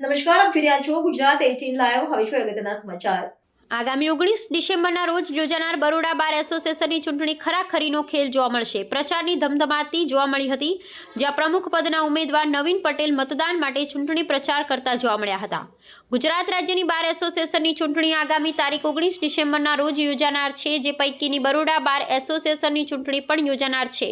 નમસ્કાર આપ જોઈ રહ્યા છો ગુજરાત એટીન લાઈવ. હવે છો અગત્યના સમાચાર. આગામી ઓગણીસ ડિસેમ્બરના રોજ યોજાનાર બરોડા બાર એસોસિએશનની ચૂંટણી ખરાખરીનો ખેલ જોવા મળશે. પ્રચારની ધમધમાતી જોવા મળી હતી, જ્યાં પ્રમુખ પદના ઉમેદવાર નવીન પટેલ મતદાન માટે ચૂંટણી પ્રચાર કરતા જોવા મળ્યા હતા. ગુજરાત રાજ્યની બાર એસોસિએશનની ચૂંટણી આગામી તારીખ ઓગણીસ ડિસેમ્બરના રોજ યોજાનાર છે, જે પૈકીની બરોડા બાર એસોસિએશનની ચૂંટણી પણ યોજાનાર છે.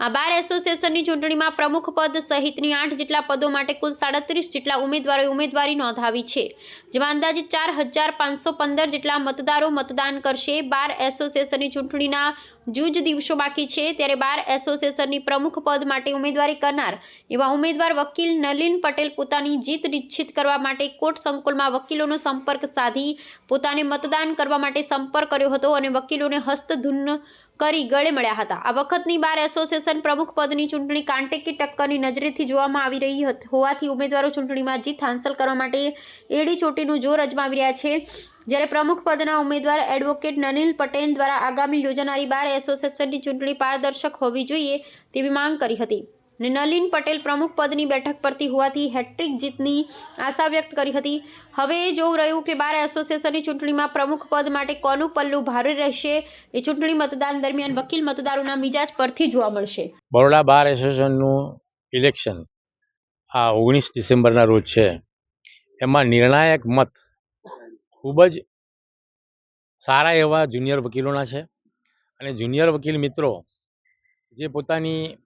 આ બાર એસોસિએશનની ચૂંટણીમાં પ્રમુખ પદ સહિતની આઠ જેટલા પદો માટે કુલ સાડત્રીસ જેટલા ઉમેદવારોએ ઉમેદવારી નોંધાવી છે, જેમાં અંદાજે ચાર હજાર પાંચસો પંદર જેટલા મતદારો મતદાન કરશે બાર એસોસિએશનની ચૂંટણીના જૂજ દિવસો બાકી છે ત્યારે બાર એસોસિએશનની પ્રમુખ પદ માટે ઉમેદવારી કરનાર એવા ઉમેદવાર વકીલ નલિન પટેલ પોતાની જીત નિશ્ચિત કરવા માટે કોર્ટ સંકુલમાં વકીલોનો સંપર્ક સાધી પોતાને મતદાન કરવા માટે સંપર્ક કર્યો હતો અને વકીલોને હસ્તધૂન કરી ગળે મળ્યા હતા. આ વખતની બાર એસોસિએશન પ્રમુખ પદની ચૂંટણી કાંટેકી ટક્કરની નજરેથી જોવામાં આવી રહી હોવાથી ઉમેદવારો ચૂંટણીમાં જીત હાંસલ કરવા માટે એડી ચોટીનું જોર અજમાવી રહ્યા છે. જ્યારે પ્રમુખ પદના ઉમેદવાર એડવોકેટ નનિલ પટેલ દ્વારા આગામી યોજાનારી બાર એસોસિએશનની ચૂંટણી પારદર્શક હોવી જોઈએ તેવી માંગ કરી હતી. ને નલિન પટેલ પ્રમુખ પદની બેઠક પરથી હોવાથી હેટ્રિક જીતની આશા વ્યક્ત કરી હતી. હવે એ જોવું રહ્યું કે બાર એસોસિએશનની ચૂંટણીમાં પ્રમુખ પદ માટે કોનું પલ્લું ભારે રહેશે એ ચૂંટણી મતદાન દરમિયાન વકીલ મતદારોના મિજાજ પરથી જોવા મળશે. બરોડા બાર એસોસિએશનનું ઇલેક્શન આ ઓગણીસ ડિસેમ્બરના રોજ છે. એમાં નિર્ણાયક મત ખૂબ જ સારા એવા જુનિયર વકીલોના છે. અને જુનિયર વકીલ મિત્રો જે પોતાની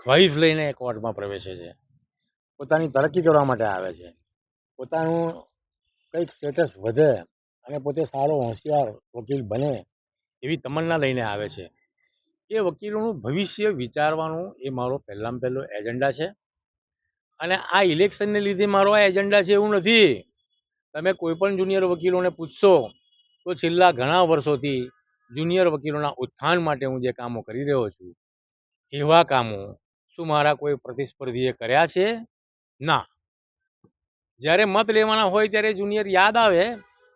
ખ્વાહિશ લઈને કોર્ટમાં પ્રવેશે છે, પોતાની તરક્કી કરવા માટે આવે છે, પોતાનું કંઈક સ્ટેટસ વધે અને પોતે સારો હોશિયાર વકીલ બને એવી તમન્ના લઈને આવે છે. એ વકીલોનું ભવિષ્ય વિચારવાનું એ મારો પહેલામાં પહેલો એજન્ડા છે. અને આ ઇલેક્શનને લીધે મારો આ એજન્ડા છે એવું નથી. તમે કોઈ પણ જુનિયર વકીલોને પૂછશો તો છેલ્લા ઘણા વર્ષોથી જુનિયર વકીલોના ઉત્થાન માટે હું જે કામો કરી રહ્યો છું, એવા કામો શું મારા કોઈ પ્રતિસ્પર્ધીએ કર્યા છે? ના. જ્યારે મત લેવાના હોય ત્યારે જુનિયર યાદ આવે,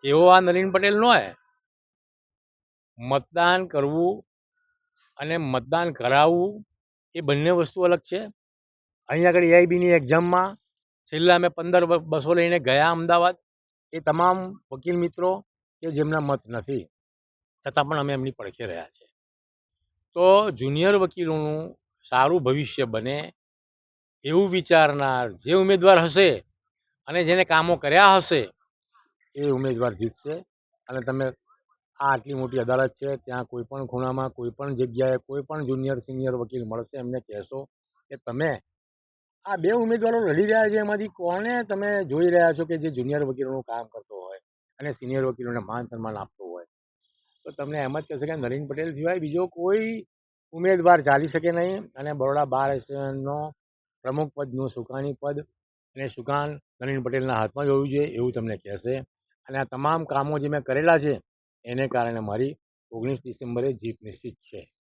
એવો આ નલિન પટેલ નો હોય. મતદાન કરવું અને મતદાન કરાવવું એ બંને વસ્તુ અલગ છે. અહીં આગળ એઆઈબીની એક્ઝામમાં છેલ્લા અમે પંદર બસો લઈને ગયા અમદાવાદ, એ તમામ વકીલ મિત્રો કે જેમના મત નથી. છતાં પણ અમે એમની પડખે રહ્યા છે તો જુનિયર વકીલોનું સારું ભવિષ્ય બને એવું વિચારનાર જે ઉમેદવાર હશે અને જેને કામો કર્યા હશે, એ ઉમેદવાર જીતશે. અને તમે આ આટલી મોટી અદાલત છે, ત્યાં કોઈ પણ ખૂણામાં કોઈ પણ જગ્યાએ કોઈ પણ જુનિયર, સિનિયર વકીલ મળશે, એમને કહેશો કે તમે આ બે ઉમેદવારો લડી રહ્યા છે, એમાંથી કોને તમે જોઈ રહ્યા છો કે જે જુનિયર વકીલોનું કામ કરતો હોય અને સિનિયર વકીલોને માન સન્માન આપતો તો તમને એમ જ કહેશે કે નરેન પટેલ સિવાય બીજો કોઈ ઉમેદવાર ચાલી શકે નહીં અને બરોડા બાર એસોસિએશનનો પ્રમુખ પદનું સુકાની પદ અને સુકાન નરેન પટેલના હાથમાં જ હોવું જોઈએ એવું તમને કહેશે. અને આ તમામ કામો જે મેં કરેલા છે, એને કારણે મારી ઓગણીસ ડિસેમ્બરે જીત નિશ્ચિત છે.